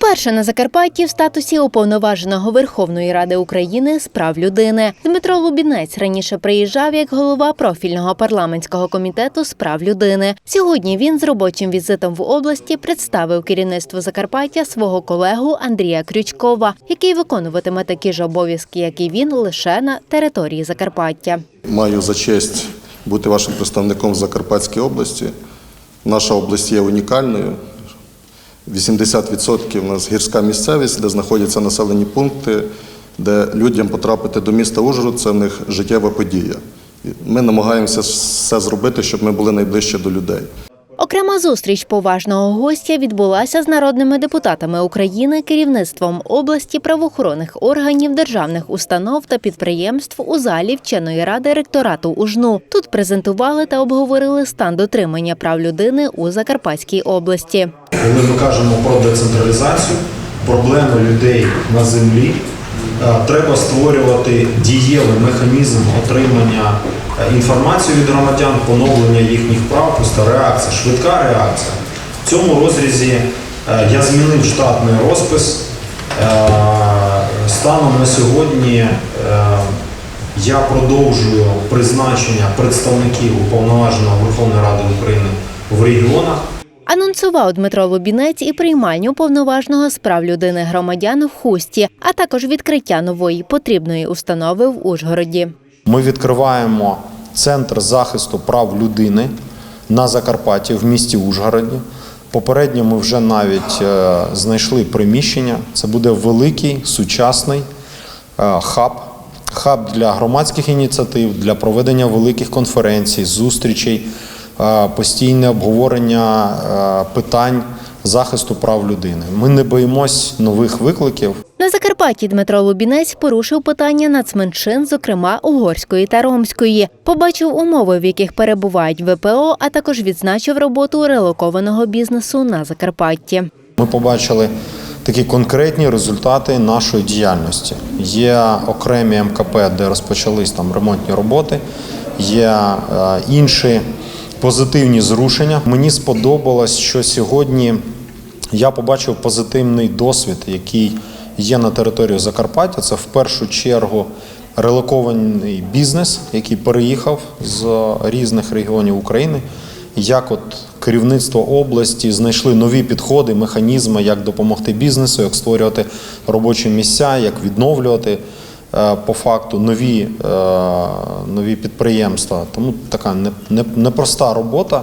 Перше на Закарпатті в статусі уповноваженого Верховної Ради України з прав людини. Дмитро Лубінець раніше приїжджав як голова профільного парламентського комітету з прав людини. Сьогодні він з робочим візитом в області представив керівництву Закарпаття свого колегу Андрія Крючкова, який виконуватиме такі ж обов'язки, як і він, лише на території Закарпаття. Маю за честь бути вашим представником в Закарпатській області. Наша область є унікальною. 80% у нас гірська місцевість, де знаходяться населені пункти, де людям потрапити до міста Ужгород – це в них життєва подія. Ми намагаємося все зробити, щоб ми були найближче до людей. Окрема зустріч поважного гостя відбулася з народними депутатами України, керівництвом області, правоохоронних органів, державних установ та підприємств у залі вченої ради ректорату УЖНУ. Тут презентували та обговорили стан дотримання прав людини у Закарпатській області. Ми кажемо про децентралізацію, проблему людей на землі, треба створювати дієвий механізм отримання е, інформації від громадян, поновлення їхніх прав, просто реакція, швидка реакція. В цьому розрізі е, я змінив штатний розпис. Е, Станом на сьогодні е, я продовжую призначення представників уповноваженого Верховної Ради України в регіонах. Анонсував Дмитро Лубінець і приймальню повноважного з прав людини громадян в Хусті, а також відкриття нової потрібної установи в Ужгороді. Ми відкриваємо центр захисту прав людини на Закарпатті в місті Ужгороді. Попередньо ми вже навіть е, знайшли приміщення. Це буде великий сучасний е, хаб. Хаб для громадських ініціатив, для проведення великих конференцій, зустрічей, постійне обговорення е, питань захисту прав людини. Ми не боїмось нових викликів. На Закарпатті Дмитро Лубінець порушив питання нацменшин, зокрема угорської та ромської. Побачив умови, в яких перебувають ВПО, а також відзначив роботу релокованого бізнесу на Закарпатті. Ми побачили такі конкретні результати нашої діяльності. Є окремі МКП, де розпочались там ремонтні роботи, є е, інші позитивні зрушення. Мені сподобалось, що сьогодні я побачив позитивний досвід, який є на території Закарпаття. Це в першу чергу релокований бізнес, який переїхав з різних регіонів України. Як от керівництво області знайшли нові підходи, механізми, як допомогти бізнесу, як створювати робочі місця, як відновлювати по факту нові, е, нові підприємства. Тому така не- не- непроста робота.